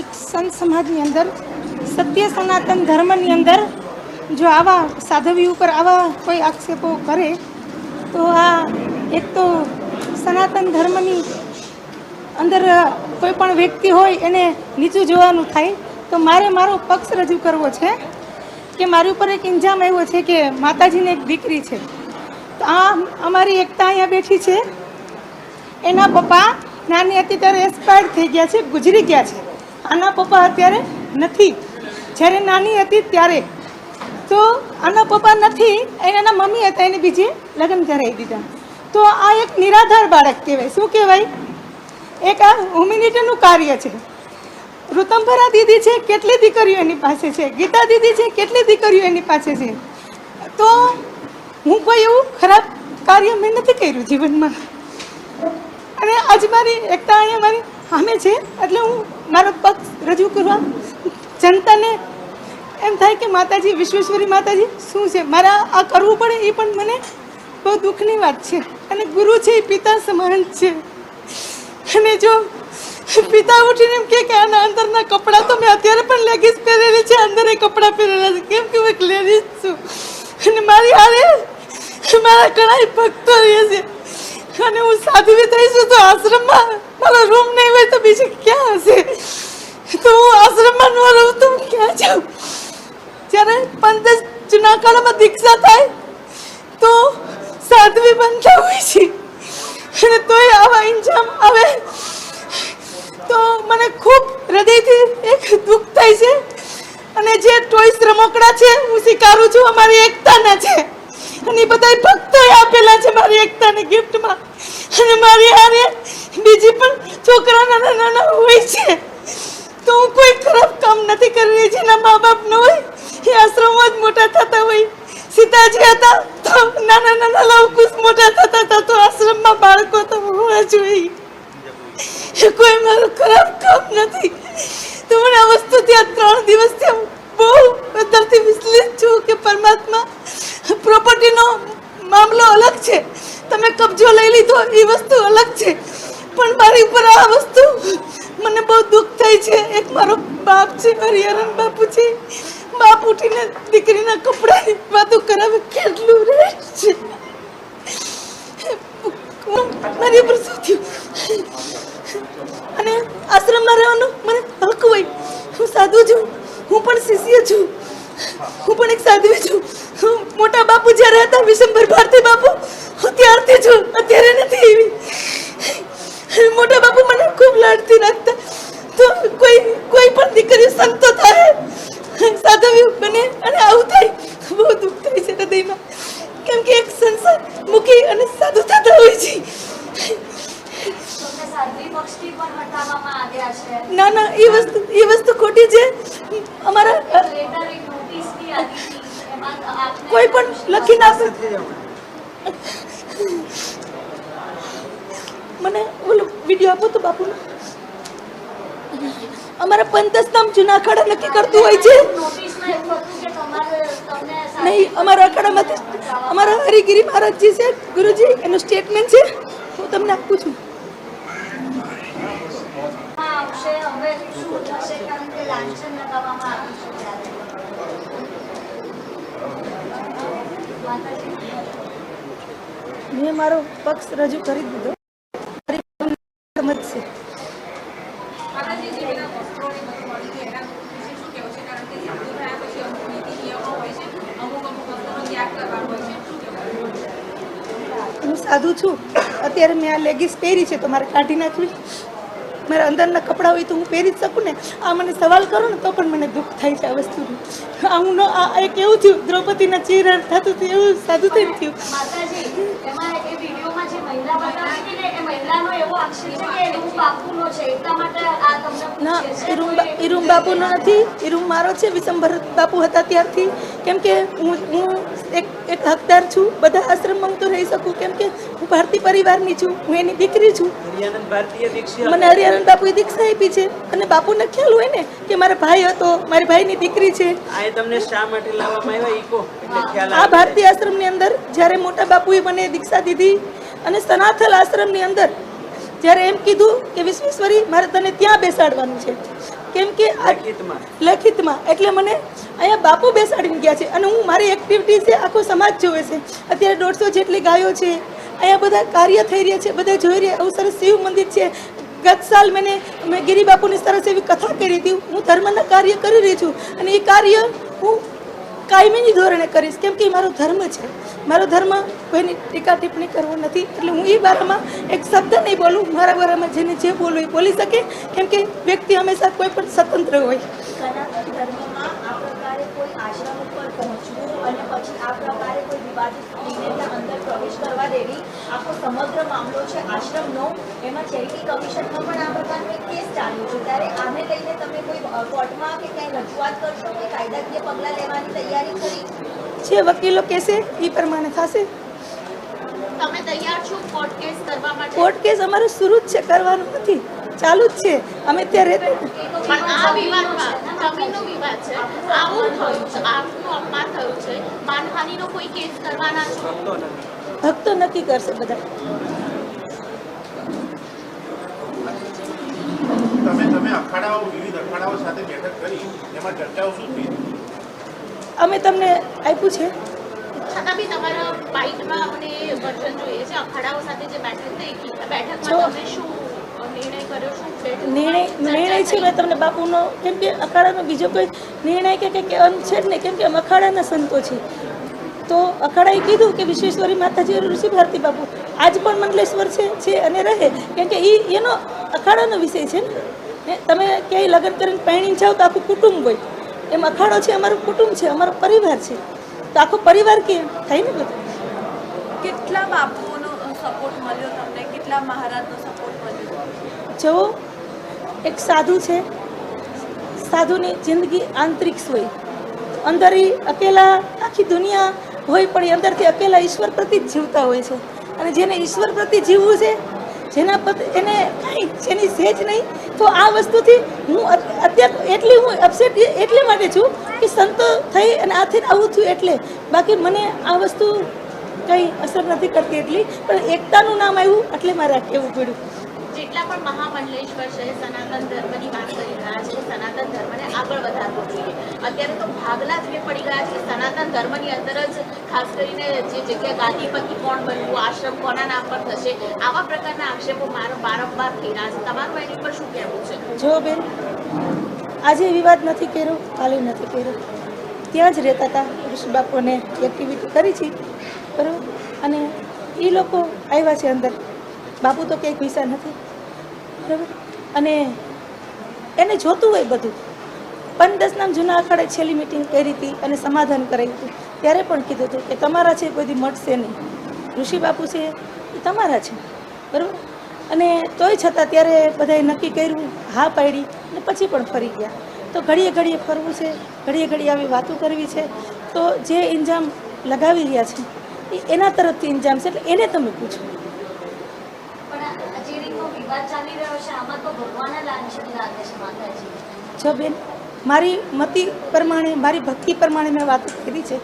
એક સંત સમાજની અંદર, સત્ય સનાતન ધર્મની અંદર જો આવા સાધવી ઉપર આવા કોઈ આક્ષેપો કરે, તો આ એક તો સનાતન ધર્મની અંદર કોઈ પણ વ્યક્તિ હોય એને નીચું જોવાનું થાય. તો મારે મારો પક્ષ રજૂ કરવો છે કે મારી ઉપર એક ઇન્જામ આવ્યો છે કે માતાજીની એક દીકરી છે. તો આ અમારી એકતા અહીંયા બેઠી છે. એના પપ્પા નાની હતી ત્યારે એક્સપાયર થઈ ગયા છે, ગુજરી ગયા છે. આના પપ્પા અત્યારે નથી. જ્યારે નાની હતી ત્યારે. તો આના પપ્પા નથી એના મમ્મી હતા, એને બીજે લગ્ન કરાવી દીધા. તો આ એક નિરાધાર બાળક કહેવાય. શું કહેવાય? એક આ હ્યુમિનિટીનું કાર્ય છે. ઋતંભરા દીદી છે, કેટલી દીકરીઓ એની પાસે છે? ગીતા દીદી છે, કેટલી દીકરીઓ એની પાસે છે? તો હું કોઈ એવું ખરાબ કાર્ય મેં નથી કર્યું જીવનમાં. અને આજ મારી એકતા અહીંયા મારી સામે છે, એટલે હું મારો પક્ષ રજૂ કરવા. જનતાને એમ થાય કે માતાજી, વિશ્વેશ્વરી માતાજી, શું છે? મારા આ કરવું પડે એ પણ મને બહુ દુઃખની વાત છે. અને ગુરુ છે, એ પિતા સમાન છે. અને જો પિતા ઉઠીને એમ કે આના અંદરના કપડાં તો મેં અત્યારે પણ લેગીસ પહેરેલી છે, અંદર એ કપડાં પહેરેલા છે. કેમ કે હું એક લેડીઝ છું. અને મારી હારે મારા ઘણા ભક્તો રહે છે. અને હું સાધવી થઈશું તો આશ્રમમાં મારો રૂમ નહીં હોય તો બીજું ક્યાં હશે? તો હું આશ્રમમાં ન રહું, તો હું ક્યાં જાઉં? જ્યારે પંદર જૂના કાળમાં દીક્ષા થાય, તો સાધવી બનતા હોય છે. અને તોય આવા ઇન્જામ આવે. તો મને ખૂબ હૃદયથી એક દુઃખ થાય છે. અને જે ટોયસ રમકડા છે, હું સ્વીકારું છું, અમારી એકતાના છે. અને એ બધા ભક્તોએ આપેલા છે મારી એકતાને ગિફ્ટમાં અને મારી પણ છોકરા નાના નાના હોય છે. તો હું કોઈ ખરાબ કામ નથી કરી જેના મા બાપ ન હોય, એ આશ્રમમાં જ મોટા થતા હોય. સીતાજી હતા તો નાના નાના લવકુશ મોટા થતા હતા, તો આશ્રમમાં બાળકો તો હોવા જોઈએ એ કોઈ મારું ખરાબ કામ નથી. તો મને આ વસ્તુ ત્યાં ત્રણ દિવસથી બહુ અંદરથી વિચલિત છું કે પરમાત્મા પ્રોપર્ટીનો મામલો અલગ છે. તમે કબજો લઈ લીધો, એ વસ્તુ અલગ છે. પણ મારી ઉપર આ વસ્તુ મને બહુ દુઃખ થાય છે. એક મારો બાપ છે, હરિહરન બાપુ છે બાપ ઉઠીને દીકરીના કપડાની વાતો કરાવે કેટલું રહે છે મારી ઉપર શું થયું અને આશ્રમમાં રહેવાનો મને હક હોય હું સાધુ છું હું પણ શિષ્ય છું હું પણ એક સાધ્વી છું હું મોટા બાપુ જ્યારે હતા વિશંભર ભારતી બાપુ હું ત્યારથી છું અત્યારે નથી એવી મોટા બાપુ મને ખૂબ લાડથી રાખતા તો કોઈ કોઈ પણ દીકરી સંતો થાય સાધવી બને અને આવું થાય તો બહુ દુઃખ થાય છે હૃદયમાં કેમ કે એક સંસાર મૂકી અને સાધુ થતા હોય છે તમને સાધ્વી પક્ષથી પણ હટાવવામાં આવ્યા છે ના ના એ વસ્તુ એ વસ્તુ ખોટી છે. અમારા કોઈ પણ લખી ના મને ઓલો વીડિયો આપો તો બાપુનો. અમારા પંચસ્તંભ જૂના અખાડા નક્કી કરતું હોય છે. નહીં, અમારા અખાડામાંથી, અમારા હરિગીરી મહારાજજી છે, ગુરુજી, એનું સ્ટેટમેન્ટ છે. હું તમને આપું છું સાધ્વીમાં આવશે હવે શું થશે કારણ કે લાંછન લગાવવામાં આવ્યું છે મેં મારો પક્ષ રજૂ કરી દીધો. મારી સમજ છે? હું સાધુ છું. અત્યારે મેં આ લેગીસ પહેરી છે તો મારે કાઢી નાખવી. મારા અંદરના કપડાં હોય તો હું પહેરી જ શકું ને? આ મને સવાલ કરો ને તો પણ મને દુઃખ થાય છે આ વસ્તુનું. આ હું ન આ એક એવું થયું દ્રૌપદીના ચીર થતું હતું એવું સાધુ થઈ થયું. ને એ મહિલાનો એવો આક્ષેપ છે કે એ રૂમ બાપુનો નથી એ રૂમ મારો છે વિશંભર બાપુ હતા ત્યારથી. કેમ કે હું હું એક એક હકદાર છું બધા આશ્રમમાં તો રહી શકું. કેમ કે હું ભારતીય પરિવારની છું હું એની દીકરી છું. મને હરિયાનંદ બાપુએ દીક્ષા આપી છે. અને બાપુને ખ્યાલ હોય ને કે મારા ભાઈ હતો મારી ભાઈની દીકરી છે. તમને શા માટે લાવવામાં આવ્યા આ આશ્રમની અંદર જ્યારે મોટા બાપુએ મને દીક્ષા દીધી અને સનાથલ આશ્રમની અંદર જ્યારે એમ કીધું કે વિશ્વેશ્વરી મારે તને ત્યાં બેસાડવાનું છે. કેમ કે લખિતમાં. એટલે મને અહીંયા બાપુ બેસાડીને ગયા છે અને હું મારી એક્ટિવિટી છે આખો સમાજ જોવે છે. અત્યારે દોઢસો જેટલી ગાયો છે. અહીંયા બધા કાર્ય થઈ રહ્યા છે. બધા જોઈ રહ્યા. આવું સરસ શિવ મંદિર છે. ગત સાલ મેં મેં ગિરિબાપુની સરસ એવી કથા કરી હતી. હું ધર્મના કાર્ય કરી રહી છું. અને એ કાર્ય હું કાયમીની ધોરણે કરીશ. કેમ કે મારો ધર્મ છે. મારો ધર્મ કોઈની ટીકા ટિપ્પણી કરવો નથી. એટલે હું એ બારામાં એક શબ્દ નહીં બોલું. મારા બારામાં જેને જે બોલવું એ બોલી શકે. કેમ કે વ્યક્તિ હંમેશા કોઈ પણ સ્વતંત્ર હોય. પ્રવેશ કરવા દેવી આખો સમગ્ર મામલો છે આશ્રમનો. એમાં ચેરિટી કમિશનમાં પણ આ પ્રકારનો એક કેસ ચાલ્યો છે. ત્યારે આને લઈને તમે કોઈ અ, કોર્ટમાં કે ક્યાંય રજૂઆત કરશો કે કાયદાકીય પગલાં લેવાની તૈયારી કરી? જે વકીલો કહેશે એ પ્રમાણે થશે. તમે તૈયાર છો કોર્ટ કેસ કરવા માટે? કોર્ટ કેસ અમારે શરૂ જ છે કરવાનું નથી. ચાલુ જ છે. અમે ત્યાં રહેતા પણ આ વિવાદમાં જમીનનો વિવાદ છે. આવું થયું છે આપનું અપમાન થયું છે. માનહાનિનો કોઈ કેસ કરવાના છો? ભક્તો નક્કી કરશે બધા. તમે તમે અખાડાઓ વિવિધ અખાડાઓ સાથે બેઠક કરી એમાં ચર્ચાઓ શું થઈ? અમે તમને આપ્યું છે. છતાં બી તમારા બાઇટમાં અમને વર્જન જોઈએ છે. અખાડાઓ સાથે જે બેઠક થઈ બેઠકમાં તમે શું નિર્ણય કર્યો શું છે? નિર્ણય છે મેં તમને બાપુનો કેમ કે અખાડાનો બીજો કોઈ નિર્ણય કે કહેવાનું છે જ નહીં. કેમ કે અમે અખાડાના સંતો છે તો અખાડાએ કીધું કે વિશ્વેશ્વરી માતાજી ઋષિ ભારતી બાપુ. આજ પણ મંડલેશ્વર છે છે અને રહે. કેમ કે એ એનો અખાડાનો વિષય છે ને? તમે ક્યાંય લગ્ન કરીને પહેણી જાઓ તો આખું કુટુંબ હોય. એમ અખાડો છે અમારું કુટુંબ છે અમારો પરિવાર છે. તો આખો પરિવાર કે થાય ને બધું? કેટલા બાપુઓનો સપોર્ટ મળ્યો તમને? કેટલા મહારાજનો સપોર્ટ મળ્યો? જુઓ એક સાધુ છે. સાધુની જિંદગી આંતરિક હોય. અંદર અકેલા આખી દુનિયા હોય પણ એ અંદરથી અકેલા ઈશ્વર પ્રતિ જ જીવતા હોય છે. અને જેને ઈશ્વર પ્રતિ જીવવું છે, જેના પ્રતિ એને કાંઈ જેની સેજ નહીં, તો આ વસ્તુથી હું અત- અત્યારે એટલી હું અપસેટ એટલે માટે છું કે સંતો થઈ અને આથી આવું થયું એટલે. બાકી મને આ વસ્તુ કંઈ અસર નથી કરતી એટલી, પણ એકતાનું નામ આવ્યું એટલે મારે કહેવું પડ્યું. જેટલા પણ મહામંડલેશ્વર છે, સનાતન ધર્મની વાત કરી રહ્યા છે, સનાતન ધર્મને આગળ વધારવો જોઈએ. અત્યારે તો ભાગલા જ પડી ગયા છે, સનાતન ધર્મની અંદર જ ખાસ કરીને જે જગ્યા ગાંધીપતિ કોણ બનવું, આશ્રમ કોના નામ પર થશે, આવા પ્રકારના આક્ષેપો વારંવાર થઈ રહ્યા છે. તમારું એની પર શું કહેવું છે? જો બેન, આજે વિવાદ નથી કર્યો, કાલે નથી કર્યો. ત્યાં જ રહેતા હતા ઋષિ બાપુને એક્ટિવિટી કરી છે, બરાબર? અને એ લોકો આવ્યા છે અંદર. બાપુ તો ક્યાંય પૈસા નથી. બરાબર? અને એને જોતું હોય બધું. પણ દસ નામ જૂના અખાડે છેલ્લી મિટિંગ કરી હતી અને સમાધાન કરાવ્યું હતું. ત્યારે પણ કીધું હતું કે તમારા છે, કોઈ મળશે નહીં. ઋષિ બાપુ છે, એ તમારા છે. બરાબર? અને તોય છતાં ત્યારે બધાએ નક્કી કર્યું, હા પાડી અને પછી પણ ફરી ગયા. તો ઘડીએ ઘડીએ ફરવું છે, ઘડીએ ઘડીએ આવી વાતો કરવી છે. તો જે ઇન્જામ લગાવી રહ્યા છે એના તરફથી ઇન્જામ છે, એટલે એને તમે પૂછો પણ આ જે રીતનો વિવાદ ચાલી રહ્યો છે આમાં તો ભગવાનના લાંછન લાગે છે માતાજી જો બેન, મારી મતિ પ્રમાણે, મારી ભક્તિ પ્રમાણે મેં વાત કરી છે.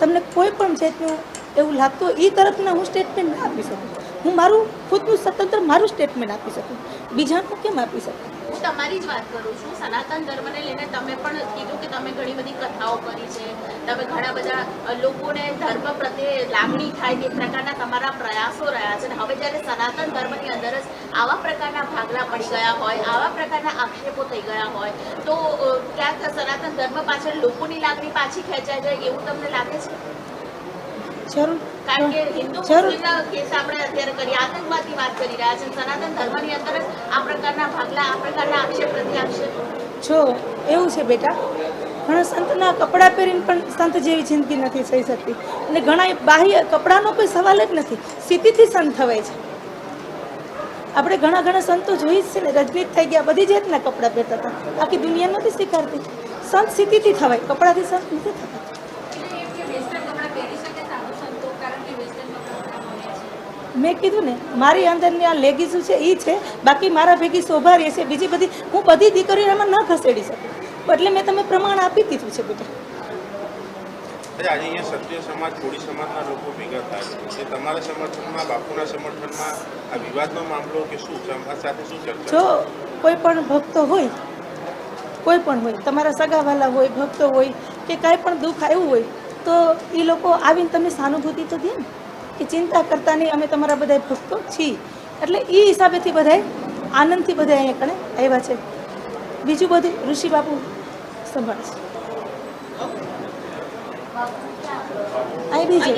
તમને કોઈ પણ જાતનું એવું લાગતું એ તરફના હું સ્ટેટમેન્ટ ના આપી શકું. હું મારું ખુદનું સ્વતંત્ર મારું સ્ટેટમેન્ટ આપી શકું. બીજાનું કેમ આપી શકું? હું તમારી જ વાત કરું છું. સનાતન ધર્મને લઈને તમે પણ કીધું કે તમે ઘણી બધી કથાઓ કરી છે. તમે ઘણા બધા લોકોને ધર્મ પ્રત્યે લાગણી થાય તે પ્રકારના તમારા પ્રયાસો રહ્યા છે. અને હવે જ્યારે સનાતન ધર્મની અંદર જ આવા પ્રકારના ભાગલા પડી ગયા હોય, આવા પ્રકારના આક્ષેપો થઈ ગયા હોય, તો ક્યાંક સનાતન ધર્મ પાછળ લોકોની લાગણી પાછી ખેંચાઈ જાય એવું તમને લાગે છે? જરૂર. કારણ કે હિન્દુ જરૂર. મુસ્લિમના કેસ આપણે અત્યારે કરી આતંકવાદની વાત કરી રહ્યા છે. સનાતન ધર્મની અંદર આ પ્રકારના ભાગલા આ પ્રકારના આક્ષેપ પ્રતિ આક્ષેપ જો એવું છે બેટા. ઘણા સંતના કપડાં પહેરીને પણ સંત જેવી જિંદગી નથી થઈ શકતી. અને ઘણા બાહ્ય કપડાનો કોઈ સવાલ જ નથી. સ્થિતિથી સંત થવાય છે. આપણે ઘણા ઘણા સંતો જોઈ જ છે ને રજનીત થઈ ગયા બધી જાતના કપડાં પહેરતા હતા. આખી દુનિયા નથી સ્વીકારતી. સંત સ્થિતિથી થવાય. કપડાથી સંત નથી થતા. મેં કીધું ને મારી અંદરની આ લેગીસું છે એ છે બાકી મારા ભેગી શોભા રહે છે બીજી બધી હું બધી દીકરીઓ એમાં ન ખસેડી શકું. એટલે મેં તમે પ્રમાણ આપી દીધું છે બેટા આજે અહીંયા સત્ય સમાજ કોળી સમાજના લોકો ભેગા થાય છે. તમારા સમર્થનમાં બાપુના સમર્થનમાં આ વિવાદનો મામલો કે શું સમાજ સાથે શું ચર્ચા જો કોઈ પણ ભક્તો હોય કોઈ પણ હોય તમારા સગાવાલા હોય ભક્તો હોય કે કાંઈ પણ દુઃખ આવ્યું હોય તો એ લોકો આવીને તમને સહાનુભૂતિ તો દે ને. કે ચિંતા કરતા નહીં અમે તમારા બધા ભક્તો છીએ. એટલે એ હિસાબેથી બધાય આનંદથી બધા અહીંયા કણે આવ્યા છે. બીજું બધું ઋષિ બાપુ સંભાળશે અહીં બીજે.